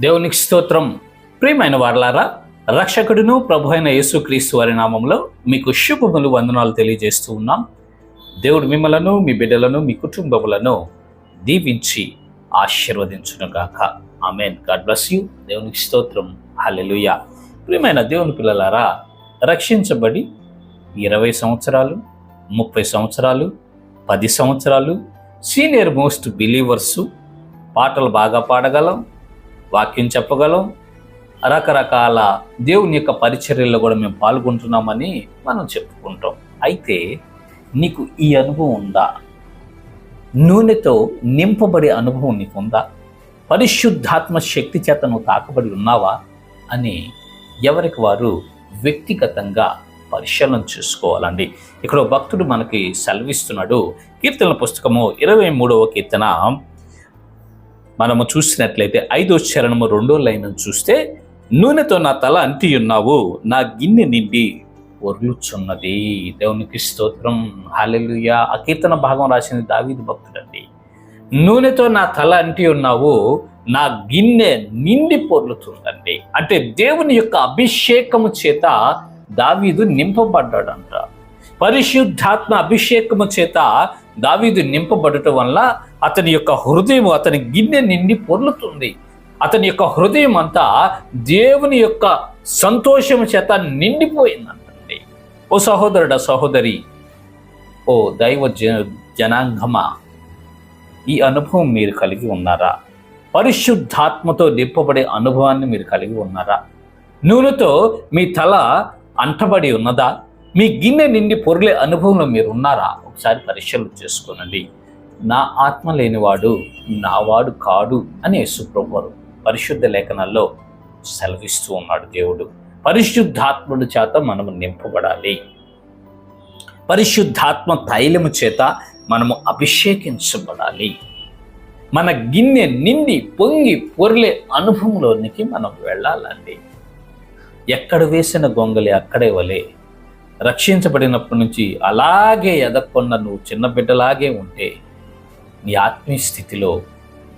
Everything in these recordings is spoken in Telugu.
దేవునికి స్తోత్రం. ప్రియమైన వారలారా రక్షకుడును ప్రభు అయిన యేసుక్రీస్తు వారి నామంలో మీకు శుభములు వందనాలు తెలియజేస్తూ ఉన్నాం. దేవుడు మిమ్మలను మీ బిడ్డలను మీ కుటుంబములను దీవించి ఆశీర్వదించునుగాక. ఆమెన్. God bless you. దేవునికి స్తోత్రం. హలెలుయ ప్రియమైన దేవుని పిల్లలారా రక్షించబడి ఇరవై సంవత్సరాలు ముప్పై సంవత్సరాలు పది సంవత్సరాలు సీనియర్ మోస్ట్ బిలీవర్సు పాటలు బాగా పాడగలం వాక్యం చెప్పగలం. రకరకాల దేవుని యొక్క పరిచర్యల్లో కూడా మేము పాల్గొంటున్నామని మనం చెప్పుకుంటాం. అయితే నీకు ఈ అనుభవం ఉందా? నూనెతో నింపబడే అనుభవం నీకు ఉందా పరిశుద్ధాత్మ శక్తి చేత నువ్వు తాకబడి ఉన్నావా? అని ఎవరికి వారు వ్యక్తిగతంగా పరిశీలన చేసుకోవాలండి. ఇక్కడ భక్తుడు మనకి సెలవిస్తున్నాడు. కీర్తనల పుస్తకము ఇరవై మూడవ కీర్తన. మనము చూసినట్లయితే ఐదో చరణము రెండో లైన్ చూస్తే నూనెతో నా తల అంటి ఉన్నావు నా గిన్నె నిండి ఒర్లుచున్నది. దేవునికి స్తోత్రం. హాలెలుయా ఆ కీర్తన భాగం రాసింది దావీదు భక్తుడండి. నూనెతో నా తల అంటి ఉన్నావు నా గిన్నె నిండి పొర్లుతుందండి. అంటే దేవుని యొక్క అభిషేకము చేత దావీదు నింపబడ్డాడంట. పరిశుద్ధాత్మ అభిషేకము చేత దావీదు నింపబడటం వల్ల అతని యొక్క హృదయం అతని గిన్నె నిండి పొర్లుతుంది. అతని యొక్క హృదయం అంతా దేవుని యొక్క సంతోషం చేత నిండిపోయిందంటండి. ఓ సహోదరుడ సహోదరి ఓ దైవ జ జనాంగమా ఈ అనుభవం మీరు కలిగి ఉన్నారా? పరిశుద్ధాత్మతో నింపబడే అనుభవాన్ని మీరు కలిగి ఉన్నారా? నూనెతో మీ తల అంటబడి ఉన్నదా? మీ గిన్నె నిండి పొరులే అనుభవంలో మీరు ఉన్నారా? ఒకసారి పరిశీలన చేసుకోనండి. నా ఆత్మ లేనివాడు నావాడు కాడు అని యేసుప్రభువారు పరిశుద్ధ లేఖనాల్లో సెలవిస్తూ ఉన్నాడు దేవుడు. పరిశుద్ధాత్ముడి చేత మనము నింపబడాలి. పరిశుద్ధాత్మ తైలము చేత మనము అభిషేకించబడాలి. మన గిన్నె నిండి పొంగి పొర్లే అనుభవంలోనికి మనం వెళ్ళాలండి. ఎక్కడ వేసిన గొంగలి అక్కడే వలే. రక్షించబడినప్పటి నుంచి అలాగే ఎదగకుండా నువ్వు చిన్న బిడ్డలాగే ఉంటే నీ ఆత్మీయ స్థితిలో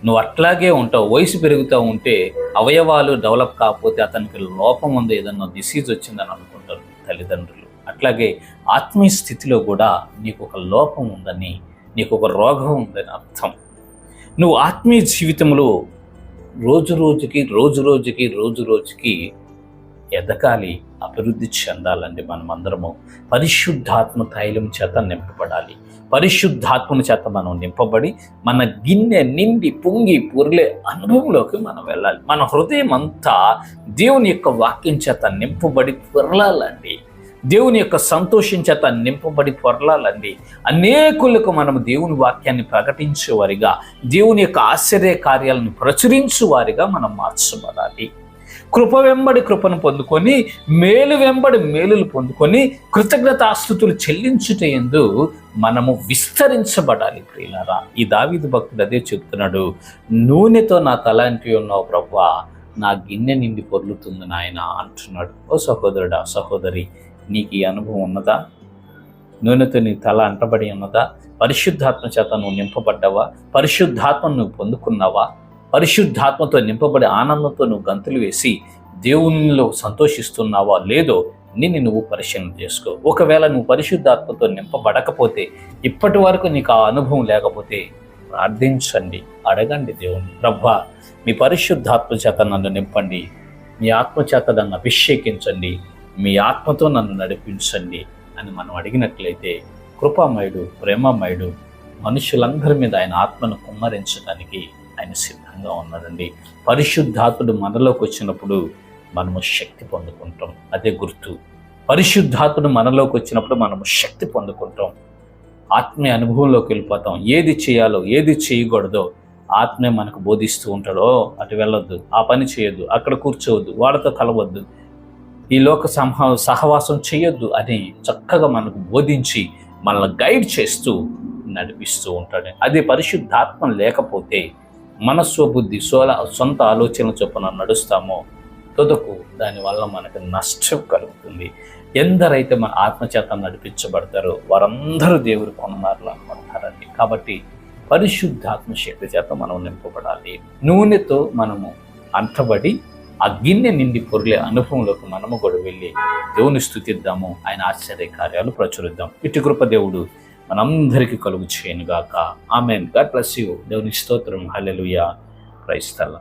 నువ్వు అట్లాగే ఉంటావు వయసు పెరుగుతూ ఉంటే అవయవాలు డెవలప్ కాకపోతే అతనికి లోపం ఉంది ఏదన్నా డిసీజ్ వచ్చిందని అనుకుంటారు తల్లిదండ్రులు. అట్లాగే ఆత్మీయ స్థితిలో కూడా నీకు ఒక లోపం ఉందని నీకు ఒక రోగం ఉందని అర్థం. నువ్వు ఆత్మీయ జీవితంలో రోజు రోజుకి రోజు రోజుకి రోజు రోజుకి ఎదగాలి అభివృద్ధి చెందాలండి మనమందరము పరిశుద్ధాత్మ తైలం చేత నింపబడాలి. పరిశుద్ధాత్మని చేత మనం నింపబడి మన గిన్నె నిండి పొంగి పొరిలే అనుభవంలోకి మనం వెళ్ళాలి. మన హృదయం అంతా దేవుని యొక్క వాక్యం చేత నింపబడి పొరలాలండి. దేవుని యొక్క సంతోషం చేత నింపబడి పొరలాలండి. అనేకులకు మనం దేవుని వాక్యాన్ని ప్రకటించేవారిగా దేవుని యొక్క ఆశ్చర్య కార్యాలను ప్రచురించు వారిగా మనం మార్చబడాలి. కృప వెంబడి కృపను పొందుకొని మేలు వెంబడి మేలులు పొందుకొని కృతజ్ఞతాస్థుతులు చెల్లించుట ఎందు మనము విస్తరించబడాలి ప్రియులారా. ఈ దావీదు భక్తుడు అదే చెప్తున్నాడు నూనెతో నా తలాంటి ఉన్నావు ప్రభా నా గిన్నె నిండి పొర్లుతుంది నాయన అంటున్నాడు. ఓ సహోదరుడా సహోదరి నీకు ఈ అనుభవం ఉన్నదా? నూనెతో నీ తల అంటబడి ఉన్నదా? పరిశుద్ధాత్మ చేత నువ్వు నింపబడ్డావా? పరిశుద్ధాత్మను నువ్వు పొందుకున్నావా? పరిశుద్ధాత్మతో నింపబడి ఆనందంతో నువ్వు గంతులు వేసి దేవునిలో సంతోషిస్తున్నావా లేదో నిన్ను నువ్వు పరిశీలన చేసుకో. ఒకవేళ నువ్వు పరిశుద్ధాత్మతో నింపబడకపోతే ఇప్పటి వరకు నీకు ఆ అనుభవం లేకపోతే ప్రార్థించండి అడగండి దేవుని ప్రభా మీ పరిశుద్ధాత్మ చేత నన్ను నింపండి మీ ఆత్మ చేత నన్ను అభిషేకించండి మీ ఆత్మతో నన్ను నడిపించండి అని మనం అడిగినట్లయితే కృపామయుడు ప్రేమమయుడు మనుషులందరి మీద ఆయన ఆత్మను కుమ్మరించడానికి ఆయన సిద్ధంగా ఉన్నాడండి పరిశుద్ధాత్ముడు మనలోకి వచ్చినప్పుడు మనము శక్తి పొందుకుంటాం. అదే గుర్తు. పరిశుద్ధాత్ముడు మనలోకి వచ్చినప్పుడు మనము శక్తి పొందుకుంటాం. ఆత్మీయ అనుభవంలోకి వెళ్ళిపోతాం. ఏది చేయాలో ఏది చేయకూడదో ఆత్మే మనకు బోధిస్తూ ఉంటాడో. అటు వెళ్ళొద్దు. ఆ పని చేయొద్దు. అక్కడ కూర్చోవద్దు. వాళ్ళతో కలవద్దు. ఈ లోక సంహ సహవాసం చేయొద్దు అని చక్కగా మనకు బోధించి మనల్ని గైడ్ చేస్తూ నడిపిస్తూ ఉంటాడు. అదే పరిశుద్ధాత్మ లేకపోతే మనస్వబుద్ధి సోల సొంత ఆలోచన చొప్పున నడుస్తామో తుదకు దానివల్ల మనకు నష్టం కలుగుతుంది. ఎందరైతే మన ఆత్మచేత నడిపించబడతారో వారందరూ దేవుడు కొనమారులు అనుకుంటారండి కాబట్టి పరిశుద్ధాత్మ శక్తి చేత మనం నింపబడాలి. నూనెతో మనము అంటబడి ఆ గిన్నె నిండి పొరిలే అనుభవంలోకి మనము కూడా వెళ్ళి దేవుని స్థుతిద్దాము. ఆయన ఆశ్చర్య కార్యాలు ప్రచురిద్దాం. ఇటు కృప దేవుడు మనందరికీ కలుగు చేయను గాక ఆమెన్. God bless you. దేవుని స్తోత్రం. హలెలుయా క్రైస్తల